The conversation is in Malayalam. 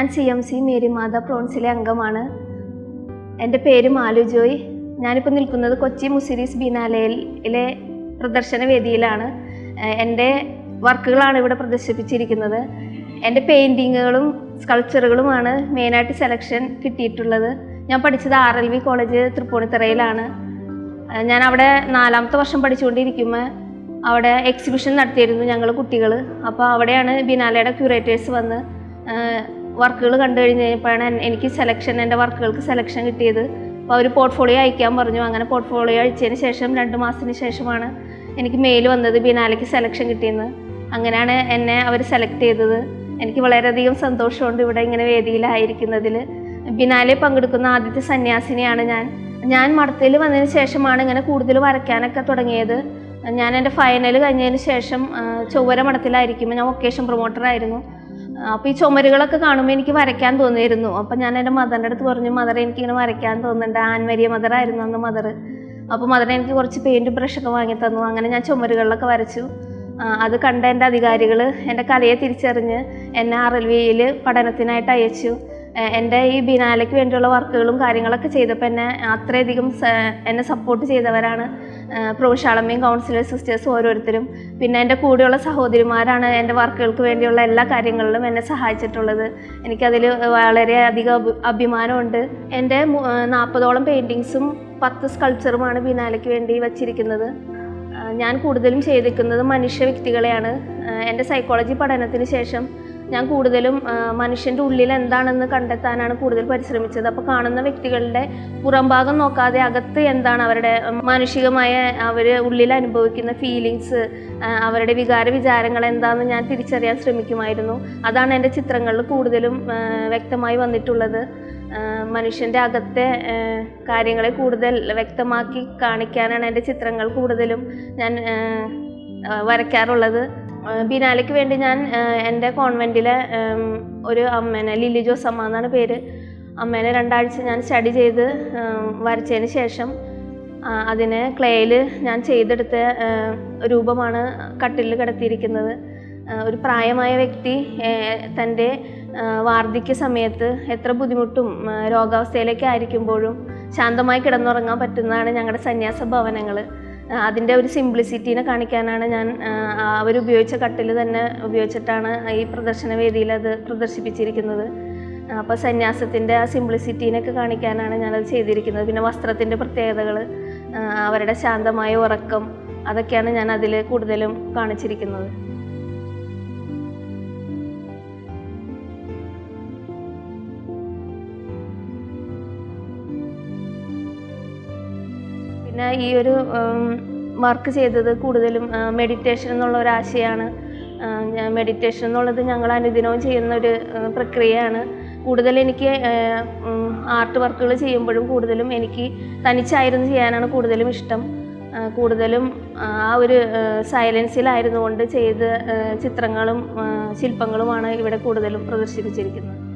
ഞാൻ സി എം സി മേരിമാത പ്രോൺസിലെ അംഗമാണ്. എന്റെ പേര് മാലു ജോയ്. ഞാനിപ്പോൾ നിൽക്കുന്നത് കൊച്ചി മുസിരീസ് ബിനാലയിലെ പ്രദർശന വേദിയിലാണ്. എന്റെ വർക്കുകളാണ് ഇവിടെ പ്രദർശിപ്പിച്ചിരിക്കുന്നത്. എന്റെ പെയിന്റിങ്ങുകളും സ്കൾപ്ചറുകളുമാണ് മെയിനായിട്ട് സെലക്ഷൻ കിട്ടിയിട്ടുള്ളത്. ഞാൻ പഠിച്ചത് ആർ എൽ വി കോളേജ് തൃപ്പൂണിത്തറയിലാണ്. ഞാൻ അവിടെ നാലാമത്തെ വർഷം പഠിച്ചുകൊണ്ടിരിക്കുമ്പോൾ അവിടെ എക്സിബിഷൻ നടത്തിയിരുന്നു ഞങ്ങൾ കുട്ടികൾ. അപ്പോൾ അവിടെയാണ് ബിനാലയുടെ ക്യൂറേറ്റേഴ്സ് വന്ന് വർക്കുകൾ കണ്ടു കഴിഞ്ഞ് കഴിഞ്ഞപ്പോഴാണ് എനിക്ക് സെലക്ഷൻ എന്റെ വർക്കുകൾക്ക് സെലക്ഷൻ കിട്ടിയത്. അപ്പോൾ അവർ പോർട്ട്ഫോളിയോ അയക്കാൻ പറഞ്ഞു. അങ്ങനെ പോർട്ട്ഫോളിയോ അയച്ചതിന് ശേഷം രണ്ട് മാസത്തിന് ശേഷമാണ് എനിക്ക് മെയിൽ വന്നത് ബിനാലയ്ക്ക് സെലക്ഷൻ കിട്ടിയെന്ന്. അങ്ങനെയാണ് എന്നെ അവർ സെലക്ട് ചെയ്തത്. എനിക്ക് വളരെയധികം സന്തോഷമുണ്ട് ഇവിടെ ഇങ്ങനെ വേദിയിലായിരിക്കുന്നതിൽ. ബിനാലെ പങ്കെടുക്കുന്ന ആദ്യത്തെ സന്യാസിനിയാണ് ഞാൻ. ഞാൻ മടത്തിൽ വന്നതിന് ശേഷമാണ് ഇങ്ങനെ കൂടുതൽ വരയ്ക്കാനൊക്കെ തുടങ്ങിയത്. ഞാൻ എന്റെ ഫൈനൽ കഴിഞ്ഞതിന് ശേഷം ചൊവ്വര മഠത്തിലായിരിക്കുമ്പോൾ ഞാൻ വൊക്കേഷൻ പ്രൊമോട്ടറായിരുന്നു അപ്പോൾ ഈ ചുമരുകളൊക്കെ കാണുമ്പോൾ എനിക്ക് വരയ്ക്കാൻ തോന്നിയിരുന്നു. അപ്പോൾ ഞാൻ എന്റെ മദറിന്റെ അടുത്ത് പറഞ്ഞു മദർ എനിക്കിങ്ങനെ വരയ്ക്കാൻ തോന്നുന്നുണ്ട്. ആൻമരിയ മദറായിരുന്നു അന്ന് മദർ അപ്പോൾ മദർ എനിക്ക് കുറച്ച് പെയിന്റ് ബ്രഷൊക്കെ വാങ്ങി തന്നു. അങ്ങനെ ഞാൻ ചുമരുകളിലൊക്കെ വരച്ചു. അത് കണ്ട എന്റെ അധികാരികൾ എന്റെ കലയെ തിരിച്ചറിഞ്ഞ് എന്നെ ആർ എൽ വിയിൽ പഠനത്തിനായിട്ട് അയച്ചു. എന്റെ ഈ ബിനാലയ്ക്ക് വേണ്ടിയുള്ള വർക്കുകളും കാര്യങ്ങളൊക്കെ ചെയ്തപ്പോൾ എന്നെ അത്രയധികം എന്നെ സപ്പോർട്ട് ചെയ്തവരാണ്. പ്രൊഫഷാളമ്മയും കൗൺസിലർ സിസ്റ്റേഴ്സും ഓരോരുത്തരും പിന്നെ എന്റെ കൂടെയുള്ള സഹോദരിമാരാണ് എന്റെ വർക്കുകൾക്ക് വേണ്ടിയുള്ള എല്ലാ കാര്യങ്ങളിലും എന്നെ സഹായിച്ചിട്ടുള്ളത്. എനിക്കതിൽ വളരെയധികം അഭിമാനമുണ്ട്. എന്റെ നാൽപ്പതോളം പെയിന്റിങ്സും പത്ത് സ്കൾപ്ചറുമാണ് ബിനാലയ്ക്ക് വേണ്ടി വച്ചിരിക്കുന്നത്. ഞാൻ കൂടുതലും ചെയ്തിരിക്കുന്നത് മനുഷ്യ വ്യക്തികളെയാണ്. എന്റെ സൈക്കോളജി പഠനത്തിന് ശേഷം ഞാൻ കൂടുതലും മനുഷ്യന്റെ ഉള്ളിൽ എന്താണെന്ന് കണ്ടെത്താനാണ് കൂടുതൽ പരിശ്രമിച്ചത്. അപ്പോൾ കാണുന്ന വ്യക്തികളുടെ പുറംഭാഗം നോക്കാതെ അകത്ത് എന്താണ് അവരുടെ മാനുഷികമായ അവർ ഉള്ളിൽ അനുഭവിക്കുന്ന ഫീലിങ്സ് അവരുടെ വികാര വിചാരങ്ങൾ എന്താണെന്ന് ഞാൻ തിരിച്ചറിയാൻ ശ്രമിക്കുമായിരുന്നു. അതാണ് എന്റെ ചിത്രങ്ങളിൽ കൂടുതലും വ്യക്തമായി വന്നിട്ടുള്ളത്. മനുഷ്യന്റെ അകത്തെ കാര്യങ്ങളെ കൂടുതൽ വ്യക്തമാക്കി കാണിക്കാനാണ് എന്റെ ചിത്രങ്ങൾ കൂടുതലും ഞാൻ വരയ്ക്കാറുള്ളത്. ബിനാലയ്ക്ക് വേണ്ടി ഞാൻ എന്റെ കോൺവെന്റിലെ ഒരു അമ്മേനെ ലില്ലി ജോസ് അമ്മ എന്നാണ് പേര് അമ്മേനെ രണ്ടാഴ്ച ഞാൻ സ്റ്റഡി ചെയ്ത് വരച്ചതിന് ശേഷം അതിനെ ക്ലേയിൽ ഞാൻ ചെയ്തെടുത്ത രൂപമാണ് കട്ടിലിൽ കിടത്തിയിരിക്കുന്നത്. ഒരു പ്രായമായ വ്യക്തി തന്റെ വാർദ്ധക്യ സമയത്ത് എത്ര ബുദ്ധിമുട്ടും രോഗാവസ്ഥയിലേക്ക് ആയിരിക്കുമ്പോഴും ശാന്തമായി കിടന്നുറങ്ങാൻ പറ്റുന്നതാണ് ഞങ്ങളുടെ സന്യാസ ഭവനങ്ങൾ അതിന്റെ ഒരു സിംപ്ലിസിറ്റീനെ കാണിക്കാനാണ് ഞാൻ അവരുപയോഗിച്ച കട്ടിൽ തന്നെ ഉപയോഗിച്ചിട്ടാണ് ഈ പ്രദർശന വേദിയിൽ അത് പ്രദർശിപ്പിച്ചിരിക്കുന്നത്. അപ്പോൾ സന്യാസത്തിന്റെ ആ സിംപ്ലിസിറ്റീനൊക്കെ കാണിക്കാനാണ് ഞാനത് ചെയ്തിരിക്കുന്നത്. പിന്നെ വസ്ത്രത്തിന്റെ പ്രത്യേകതകൾ അവരുടെ ശാന്തമായ ഉറക്കം അതൊക്കെയാണ് ഞാൻ അതിൽ കൂടുതലും കാണിച്ചിരിക്കുന്നത്. പിന്നെ ഈ ഒരു വർക്ക് ചെയ്തത് കൂടുതലും മെഡിറ്റേഷൻ എന്നുള്ള ഒരു ആശയമാണ് മെഡിറ്റേഷൻ എന്നുള്ളത് ഞങ്ങൾ അനുദിനവും ചെയ്യുന്ന ഒരു പ്രക്രിയയാണ്. കൂടുതൽ എനിക്ക് ആർട്ട് വർക്കുകൾ ചെയ്യുമ്പോഴും കൂടുതലും എനിക്ക് തനിച്ചായിരുന്നു ചെയ്യാനാണ് കൂടുതലും ഇഷ്ടം. കൂടുതലും ആ ഒരു സൈലൻസിലായിരുന്നു കൊണ്ട് ചെയ്ത ചിത്രങ്ങളും ശില്പങ്ങളുമാണ് ഇവിടെ കൂടുതലും പ്രദർശിപ്പിച്ചിരിക്കുന്നത്.